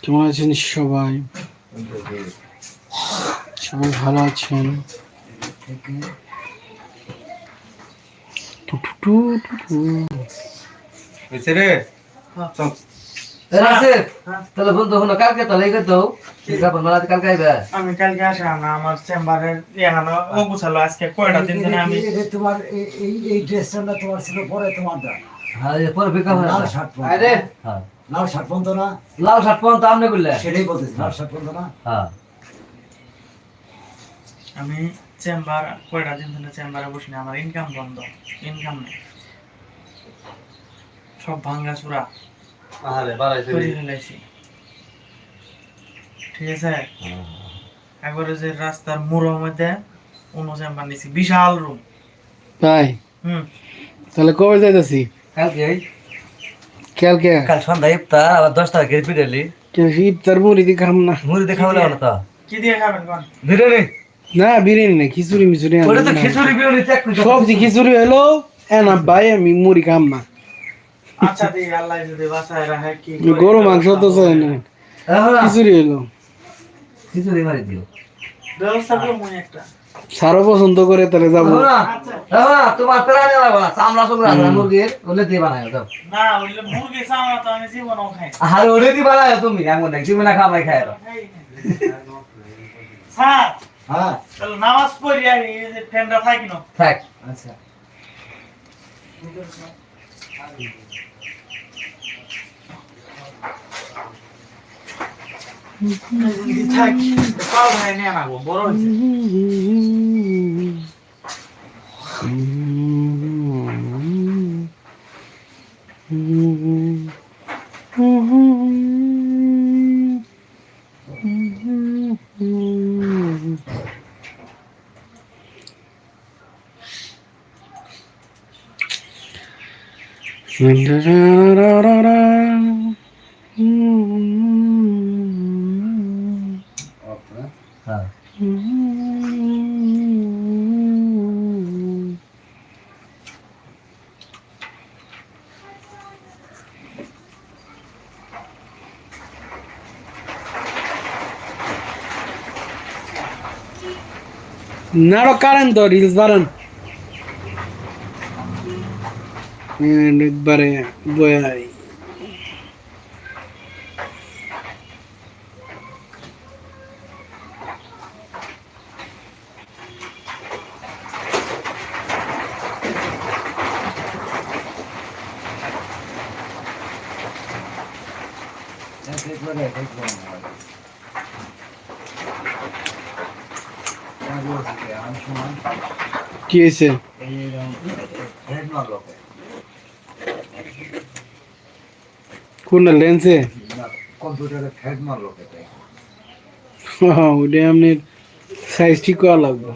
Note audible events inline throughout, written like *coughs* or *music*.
কেমন আছেন সবাই? সবাই ভালো আছেন? হ্যাঁ। চল। এ রাসেল তাহলে বন্ধু হলো কালকে তাহলে করতো কালকে আইবে। আমি কালকে আসলাম না আমার চেম্বারের এখানে ও গুছালো আজকে কয়টা দিন ধরে আমি এই- এই তোমার এই এই এই ড্রেসটা তোমার ছিল পরে তোমার দা হ্যাঁ এই পরে বিকা লাল শার্ট পরতো। হ্যাঁ। না? লাল শার্ট পরন তো আমনে করলে সেটাই বলতেছি লাল শার্ট পরতো না? হ্যাঁ। আমি চেম্বার কয়টা দিন ধরে চেম্বারে বসিনি আমার ইনকাম বন্ধ ইনকাম নেই। সব ভাঙ্গা চূড়া ঠিক আছে? একবারে যে রাস্তার মোড়ের মধ্যে অন্য চেম্বার নিছি বিশাল রুম তাই? হুম। তাহলে কবে যাইতেছি? কালকে? কালকে? কাল সন্ধ্যা ইফতার আবার দশ টাকা কেজি পিটালি ইফতার মুড়ি দিয়ে খাম না? মুড়ি দেখা হলো না তো। কি দিয়ে খাবেন কোন বিরিয়ানি? না বিরিয়ানি না খিচুড়ি মিচুড়ি আনব ওটা তো না। খিচুড়ি বিরিয়ানি চেক করে সবজি খিচুড়ি হলো এ ভাই আমি মুড়ি খাম না। আচ্ছা দি আল্লাহ যদি বাসায় রাখে কি গরু মাংস তো চাই না। খিচুড়ি হলো। খিচুড়ি মারি দিও। ব্যবস্থা করব একটা। সারও পছন্দ করে তাহলে যাব। তোমার প্রাণী চামড়া চুমড়া আছে না মুরগির। ওলে দিয়ে বানায় দাও। না ওইলে মুরগি চাওয়া তো আমি জীবনও খাই না। ওলে দিয়ে বানায় তুমি। এমন নাকি তুমি না খাবাই খায়। স্যার হ্যাঁ। তাহলে নামাজ পড়ি আর এই যে ফ্যানটা থাকি না। থাক আচ্ছা। 기타 키는데 파워 해내라고 모르지. 라라라라라 음. নাড়ো কারেন তো রিলস বাড়ান একবারে বয়াই একবারে একবারে আমি শুনলাম কি হয়েছে? কোনটা, লেন্সে? কম্পিউটারে ফেড মারলো ওটা আপনার সাইজ ঠিক করা লাগবে।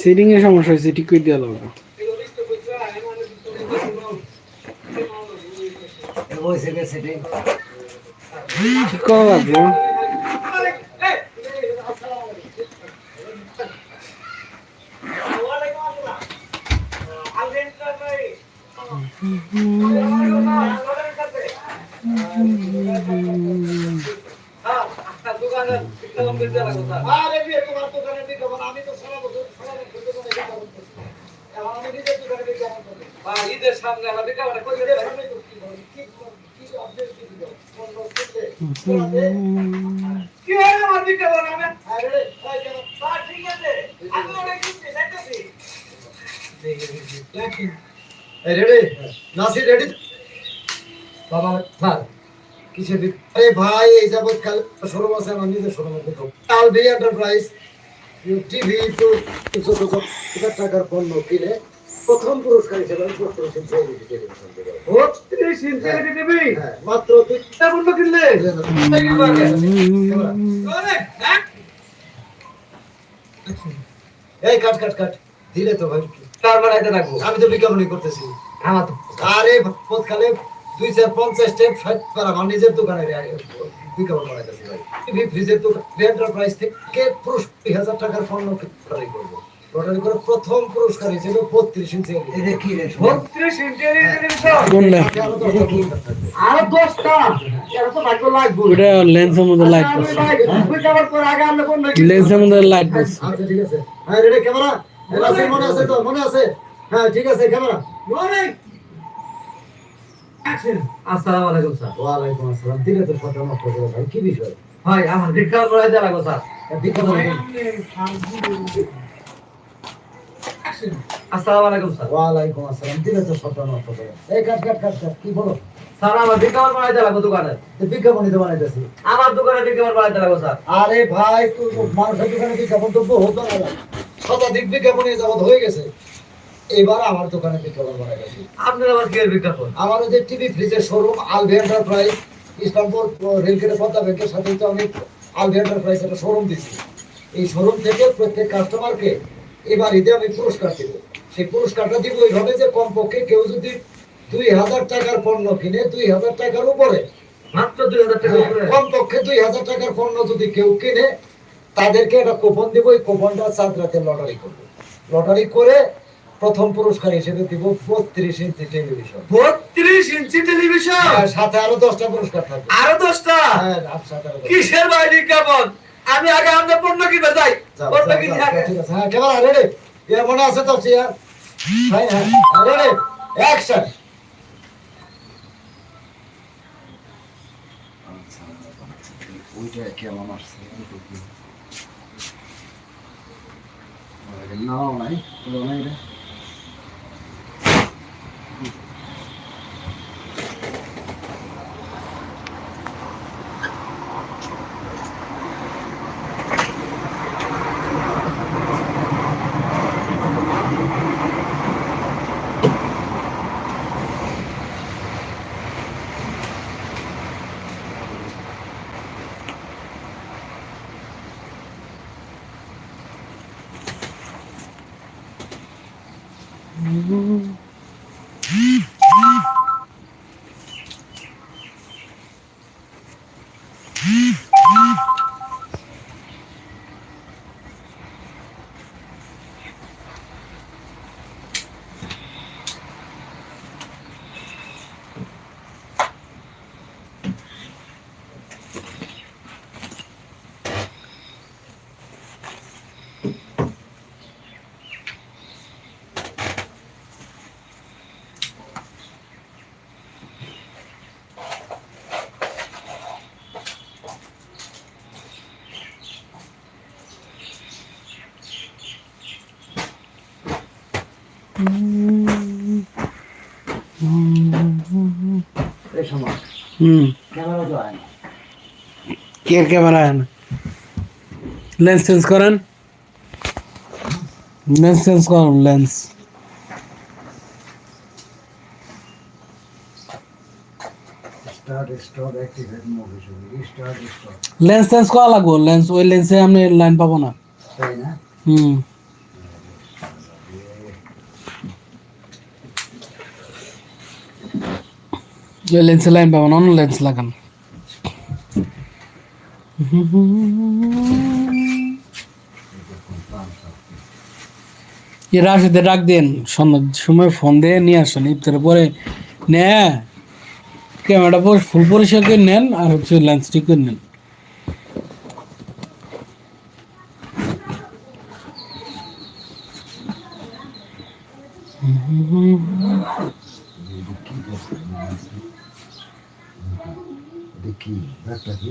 সেটিং এর সমস্যা হয়েছে, ঠিক করে দেওয়া লাগবে। ঠিক করা লাগবে। ঈদের সামনে আমার বিকাবাটা কই কি হয় আমার বিকাবাটা আমি ঠিক আছে আমি অনেক কিছু যাইতেছি রেডি নাসি রেডি বাবা থাক কিসে আরে ভাই এই যাবৎ কাল ষোলো মাসে আমার নিজের ষোলো মাসে কাল বি এন্টারপ্রাইজ টিভি টু টাকার পণ্য কিনে প্রথম পুরস্কার হিসেবে হ্যাঁ মাত্র কিনলে এই কাট কাট কাট দিলে তো ভাই কার বানাইতে থাকব? আমি তো বিজ্ঞাপনই করতেছি। আমার তো আরে পথকালে দুই চার পঞ্চাশ স্টেপ ফাইট করা আমার নিজের দোকানে বিজ্ঞাপন বানাইতেছি ভাই। টিভি ফ্রিজের দোকান এন্টারপ্রাইজ থেকে পুরো দুই হাজার টাকার পণ্য ক্রয় করব। লটারি করে প্রথম পুরস্কার হিসেবে বত্রিশ ইঞ্চি এটা বত্রিশ ইঞ্চি আরও দশটা থাকবে। আর দশটা? এটা ওটা লেন্সের মধ্যে লাইট করছে লেন্সের লাইট আচ্ছা ঠিক আছে। হ্যাঁ রেডি ক্যামেরা? রাসেল মনে আছে তো মনে আছে? হ্যাঁ ঠিক আছে ক্যামেরা। আসসালামু আলাইকুম স্যার। ওয়ালাইকুম আসসালাম। দিলে তো সরকার মাফ করে ভাই কি বিষয়? ভাই আমার বিজ্ঞান পড়াই দেওয়া স্যার। আসসালামু আলাইকুম স্যার। ওয়ালাইকুম আসসালাম। দিলে তো সরকার মাফ করে এই কাট কাট কাট কাট কি বলো? স্যার আমার বিজ্ঞাপন দোকানে। তো বানাইতেছি। আমার দোকানে বিজ্ঞাপন দেওয়া স্যার। আরে ভাই তুই মানুষের দোকানে বিজ্ঞাপন তো বহুত বানালাম শতাধিক বিজ্ঞাপন যাবত হয়ে গেছে। এবার আমার দোকানে বিজ্ঞাপন বানাইতেছি আপনার আবার কি বিজ্ঞাপন? আমার ওই যে টিভি ফ্রিজের শোরুম আলভি এন্টারপ্রাইজ ইসলামপুর রেলগেটের পদ্মা ব্যাংকের সাথে তো আমি আলভি এন্টারপ্রাইজ একটা শোরুম দিছি এই শোরুম থেকে প্রত্যেক কাস্টমারকে এবার ঈদে আমি পুরস্কার দিব। সেই পুরস্কারটা দিব এইভাবে যে কমপক্ষে কেউ যদি দুই হাজার টাকার পণ্য কিনে দুই হাজার টাকার উপরে মাত্র দুই হাজার টাকা হ্যাঁ, করে কমপক্ষে দুই হাজার টাকার পণ্য যদি কেউ কিনে তাদেরকে একটা কুপন দিব এই কুপনটা চাঁদ রাতে লটারি করব। লটারি করে প্রথম পুরস্কার হিসেবে দিব বত্রিশ ইঞ্চি টেলিভিশন বত্রিশ ইঞ্চি টেলিভিশন সাথে আরও দশটা পুরস্কার থাকবে। আরও দশটা? হ্যাঁ আর আরও। কিসের ভাই বিজ্ঞাপন আমি আগে আমাদের পণ্য কিনতে যাই। পণ্য ঠিক আছে। হ্যাঁ এর মনে আছে তো চেয়ার হ্যাঁ হ্যাঁ রেডি অ্যাকশন ওইটা কেমন আসছে? নাও নাই পুরো নাই রে এই সময় হুম ক্যামেরা তো হয় না কে ক্যামেরা আয় না লেন্স চেঞ্জ করেন লেন্স চেঞ্জ করেন lens start stop activate movie start stop lens change করা লাগবো লেন্স ওই লেন্সে আপনি লাইন পাবো না তাই না হুম ওই লেন্সে লাইন পাবো না অন্য লেন্স লাগান। রাশিতে ডাক দেন সন্ধ্যার সময় ফোন দিয়ে নিয়ে আসেন, ইফতারের পরে নে ক্যামেরাটা ফুল পরিষ্কার করে নেন আর হচ্ছে লেন্স ঠিক করে নেন। দেখি ব্যাগটা কি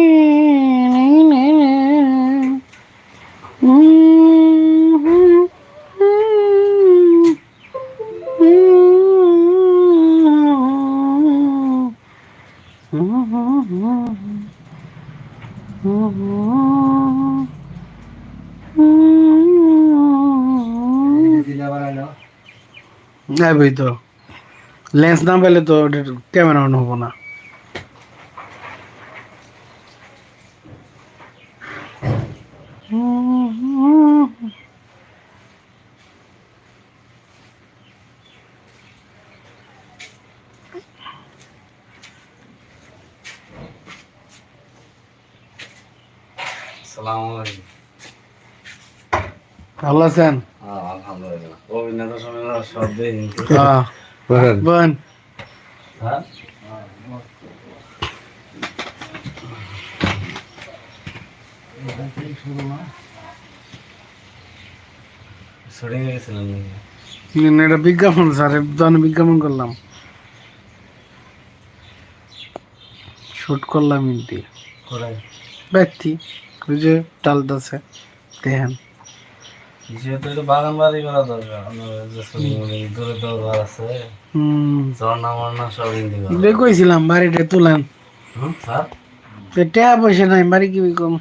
নাই ভাই তো লেন্স না পেলে তো ক্যামেরা অন হব না সালাম আলাইকুম ভালো আছেন হ্যাঁ আলহামদুলিল্লাহ অভিনেতা সমিনা সব দিয়ে কিন্তু হ্যাঁ বোন হ্যাঁ এখান থেকে শুরু না শুটিং এ গেছিলেন নাকি? না, এটা বিজ্ঞাপন স্যার দোকানে বিজ্ঞাপন করলাম। শুট করলাম ইন্টি। ব্যক্তি যে টালতাছে দেখেন। যেহেতু একটু বাগান বাড়ি করা দরকার। আপনার যে শুটিং দূরে তো ঘর আছে। ঝর্ণা মর্ণা সব হিন্দি কইছিলাম বাড়িটা তুলেন। হুম স্যার? তো টাকা পয়সা নাই বাড়ি কি কম।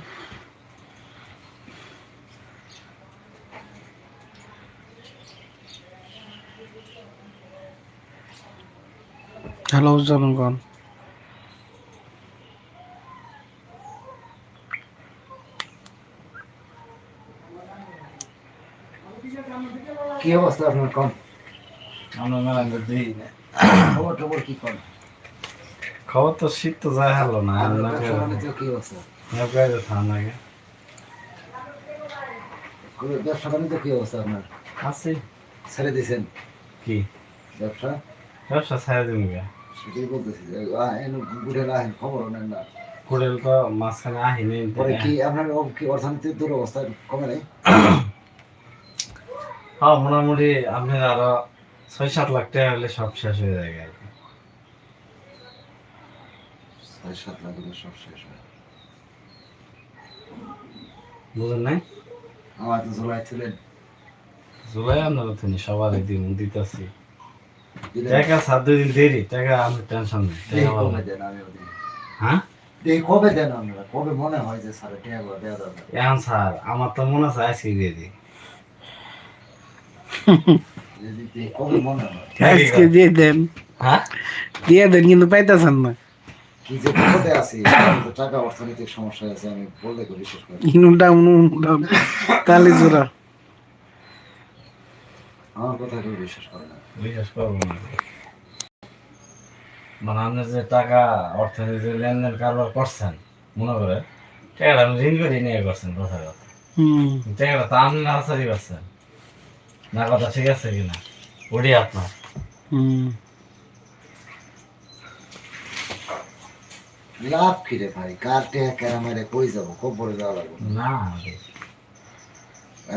হ্যালো জনগণ। কি অবস্থা আপনার কম আমরা মেলা দিই না। খবর টবর কি কম খবর তো শীত তো যায় হলো না কি অবস্থা? ব্যবসা বাণিজ্য কি অবস্থা আপনার? আছে। ছেড়ে দিয়েছেন কি? ব্যবসা? ব্যবসা ছাড়া দিন সেটাই বলতেছি ঘুরে নেন না। কুড়েল তো মাঝখানে আহিনি পরে কি আপনার কি অর্থনীতির দুরবস্থা কমে নাই? *coughs* হ্যাঁ মোটামুটি আপনার আরও ছয় সাত লাখ টাকা হলে সব শেষ হয়ে যায় আর কি। ছয় সাত লাখ হলে সব শেষ হয়। বুঝেন নাই? আমার তো জুলাই ছিলেন জুলাই আপনারা তুমি সবার দিতেছি। টাকা সাত দুই দিন দেরি টাকা আমি টেনশন নেই হ্যাঁ? কবে দেন আপনারা? কবে মনে হয় যে স্যার টাকা দেওয়া এখন স্যার আমার তো মনে আছে আজকে দিয়ে দিই যদি দেই কবে মনে হয় আজকে দিয়ে দেন। হ্যাঁ? দিয়ে দেন কিন্তু পাইতেছেন না। কি যে বিপদে আছি আমি তো টাকা অর্থনৈতিক সমস্যা আছে আমি বললে তো বিশেষ করে। ইনুটা উনুটা কালি চূড়া আমার কথা কেউ বিশ্বাস করে না। বিশ্বাস করব না। মানে আপনি যে টাকা অর্থনীতি লেনদেন কারবার করছেন মনে করে টাকাটা ঋণ করে নিয়ে করছেন কথা কথা। হুম। টাকাটা তো আপনি নাড়াচাড়ি করছেন। না কথা ঠিক আছে কিনা? ওটি আপনার। লাভ কি রে ভাই? কার মারে কই যাব? কবরে যাওয়া লাগবে? না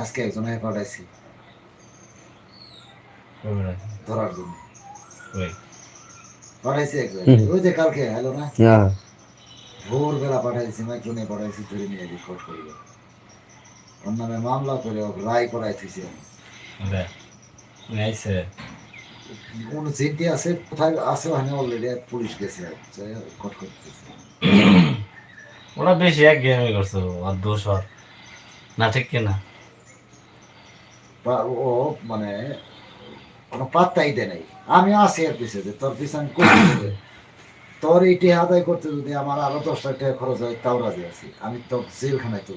আজকে একজন পাঠাইছি। ধরার জন্য। পাঠাইছি একজন ওই যে কালকে হ্যালো না? ভোরবেলা পাঠাইছি মাইক্রোনে পাঠাইছি ধরে নিয়ে রিপোর্ট করবে ওর নামে মামলা করে রায় করাই থুইছি আমি। আইছে কোন চিন্তি আছে কোথায় আছে ওখানে অলরেডি পুলিশ গেছে কট করতেছে। ওরা বেশি এক গেমই করছে আর দোষ ওর। না ঠিক কিনা? বা ও মানে কোনো পাত্তাই দেয় নাই। আমি আছি এর পিছে যে তোর পিছে আমি করতে। তোর এইটি আদায় করতে যদি আমার আরও দশ লাখ টাকা খরচ হয় তাও রাজি আছি। আমি তো জেলখানায় তো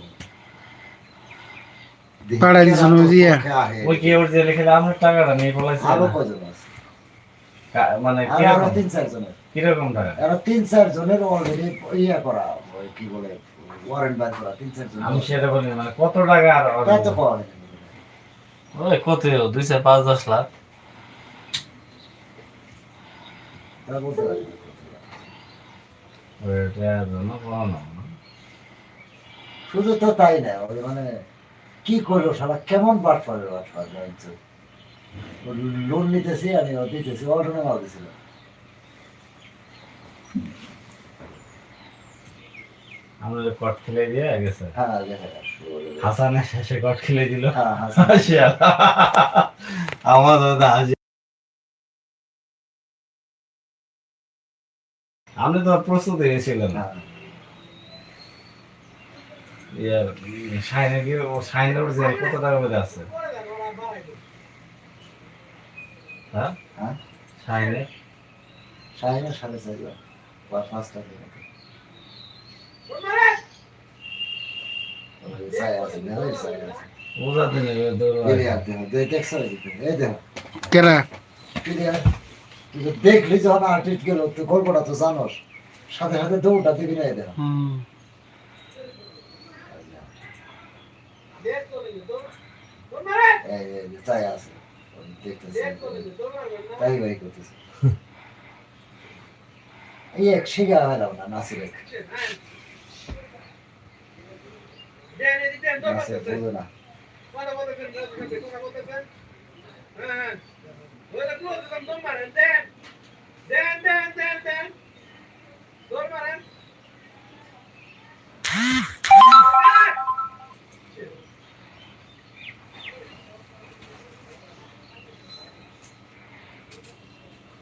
পাড়ায় দিছিল বুঝিয়া? ওই কি ওর যে লিখে আমার টাকাটা নিয়ে পলাইছে আরও কজন আছে? মানে আরও আরও তিন চার জনের। কীরকম টাকা? আরও তিন চার জনের অলরেডি ইয়ে করা ওই কি বলে ওয়ারেন্ট বার করা তিন চার জন আমি সেটা বলি মানে কত টাকা আর তা তো ওই কত দুই চার পাঁচ দশ লাখ। তা বলতে পারি জন্য শুধু তো তাই না মানে কি করল সারা কেমন বাট পারে লোন নিতেছি আমি দিতেছি অর্ডারে মাল দিছিল আমাদের কট খেলে দিয়ে গেছে। হ্যাঁ। হাসানের শেষে কট খেলে দিল। হ্যাঁ *laughs* আমার দাদা আপনি তো প্রস্তুত হয়েছিলেন হ্যাঁ। সাইনে কি ও সাইনের উপর যে কত টাকা করে আছে? হ্যাঁ? হ্যাঁ? সাইনে সাড়ে চার লাখ বা পাঁচ তুই দেখলি যখন আর্টিস্ট গেল তুই গল্পটা তো জানোস। সাথে সাথে দৌড়টা দিবি না এই দেখ। চাই আছে। দেখতেছি। তাই ভাই করতেছি। এই এক শিখা হলাম না নাসির এক নাসির বুঝো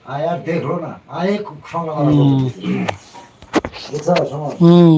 আয় আর দেখল না আয় খুব হুম।